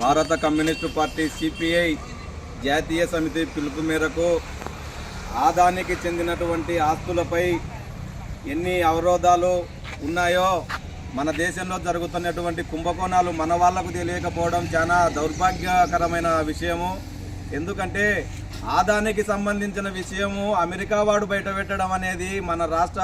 భారత communist party CPI జాతీయ సమితి పిలుపు మేరకు ఆదానికి చెందినటువంటి ఆస్తులపై ఎన్ని అవరోధాలు ఉన్నాయో మన దేశంలో జరుగుతున్నటువంటి కుంభకోణాలు మన వాళ్ళకు తెలియకపోవడం చాలా దౌర్భాగ్యకరమైన విషయము. ఎందుకంటే ఆదానికి సంబంధించిన విషయము అమెరికా వాడు బయట పెట్టడం అనేది మన రాష్ట్ర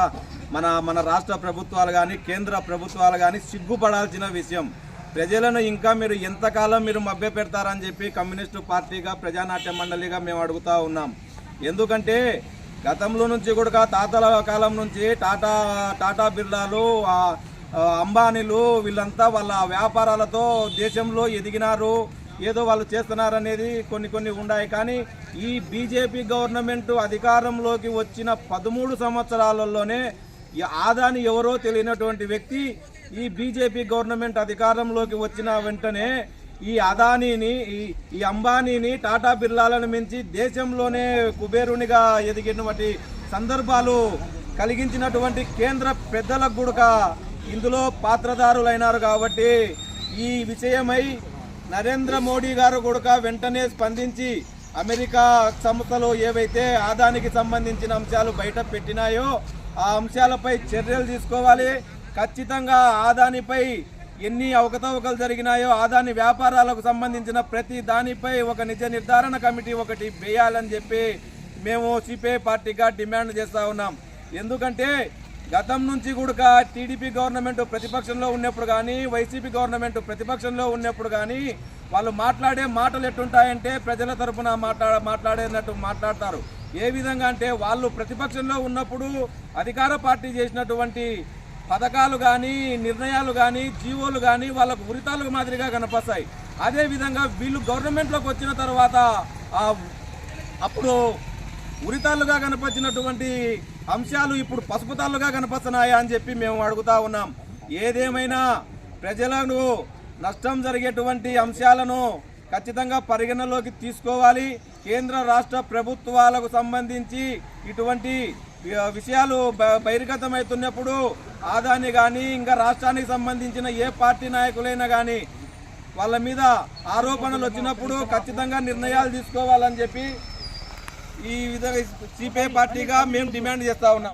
మన మన రాష్ట్ర ప్రభుత్వాలు కానీ కేంద్ర ప్రభుత్వాలు కానీ సిగ్గుపడాల్సిన విషయం. ప్రజలను ఇంకా మీరు ఎంతకాలం మీరు మభ్య పెడతారని చెప్పి కమ్యూనిస్టు పార్టీగా ప్రజానాట్య మండలిగా మేము అడుగుతా ఉన్నాం. ఎందుకంటే గతంలో నుంచి కూడా తాతల కాలం నుంచి టాటా టాటా బిర్లాలు అంబానీలు వీళ్ళంతా వాళ్ళ వ్యాపారాలతో దేశంలో ఎదిగినారు ఏదో వాళ్ళు చేస్తున్నారనేది కొన్ని కొన్ని ఉన్నాయి కానీ ఈ బీజేపీ గవర్నమెంట్ అధికారంలోకి వచ్చిన పదమూడు సంవత్సరాలలోనే ఆదాని ఎవరో తెలియనటువంటి వ్యక్తి ఈ బీజేపీ గవర్నమెంట్ అధికారంలోకి వచ్చిన వెంటనే ఈ అదానీని ఈ ఈ అంబానీని టాటా బిర్లాలను మించి దేశంలోనే కుబేరునిగా ఎదిగినటువంటి సందర్భాలు కలిగించినటువంటి కేంద్ర పెద్దలకు గుడక ఇందులో పాత్రదారులైనారు కాబట్టి ఈ విషయమై నరేంద్ర మోడీ గారు కూడా వెంటనే స్పందించి అమెరికా సంస్థలు ఏవైతే ఆదానికి సంబంధించిన అంశాలు బయట పెట్టినాయో ఆ అంశాలపై చర్యలు తీసుకోవాలి. ఖచ్చితంగా ఆదానిపై ఎన్ని అవకతవకలు జరిగినాయో ఆదాని వ్యాపారాలకు సంబంధించిన ప్రతి దానిపై ఒక నిజ నిర్ధారణ కమిటీ ఒకటి వేయాలని చెప్పి మేము సిపిఐ పార్టీగా డిమాండ్ చేస్తా ఉన్నాం. ఎందుకంటే గతం నుంచి కూడా టీడీపీ గవర్నమెంట్ ప్రతిపక్షంలో ఉన్నప్పుడు కానీ వైసీపీ గవర్నమెంట్ ప్రతిపక్షంలో ఉన్నప్పుడు కానీ వాళ్ళు మాట్లాడే మాటలు ఎట్టుంటాయంటే ప్రజల తరఫున మాట్లాడ మాట్లాడేటట్టు మాట్లాడతారు. ఏ విధంగా అంటే వాళ్ళు ప్రతిపక్షంలో ఉన్నప్పుడు అధికార పార్టీ చేసినటువంటి పథకాలు కానీ నిర్ణయాలు కానీ జీవోలు కానీ వాళ్ళకు ఉరితాలు మాదిరిగా కనపస్తాయి అదేవిధంగా వీళ్ళు గవర్నమెంట్లోకి వచ్చిన తర్వాత అప్పుడు ఉరితాళ్ళుగా కనపరిచినటువంటి అంశాలు ఇప్పుడు పసుపుతాళ్ళుగా కనపస్తున్నాయా అని చెప్పి మేము అడుగుతా ఉన్నాం. ఏదేమైనా ప్రజలను నష్టం జరిగేటువంటి అంశాలను ఖచ్చితంగా పరిగణలోకి తీసుకోవాలి. కేంద్ర రాష్ట్ర ప్రభుత్వాలకు సంబంధించి ఇటువంటి విషయాలు బహిర్గతమవుతున్నప్పుడు ఆదాని కానీ ఇంకా రాష్ట్రానికి సంబంధించిన ఏ పార్టీ నాయకులైనా కానీ వాళ్ళ మీద ఆరోపణలు వచ్చినప్పుడు ఖచ్చితంగా నిర్ణయాలు తీసుకోవాలని చెప్పి ఈ విధంగా సిపిఐ పార్టీగా మేము డిమాండ్ చేస్తా ఉన్నాం.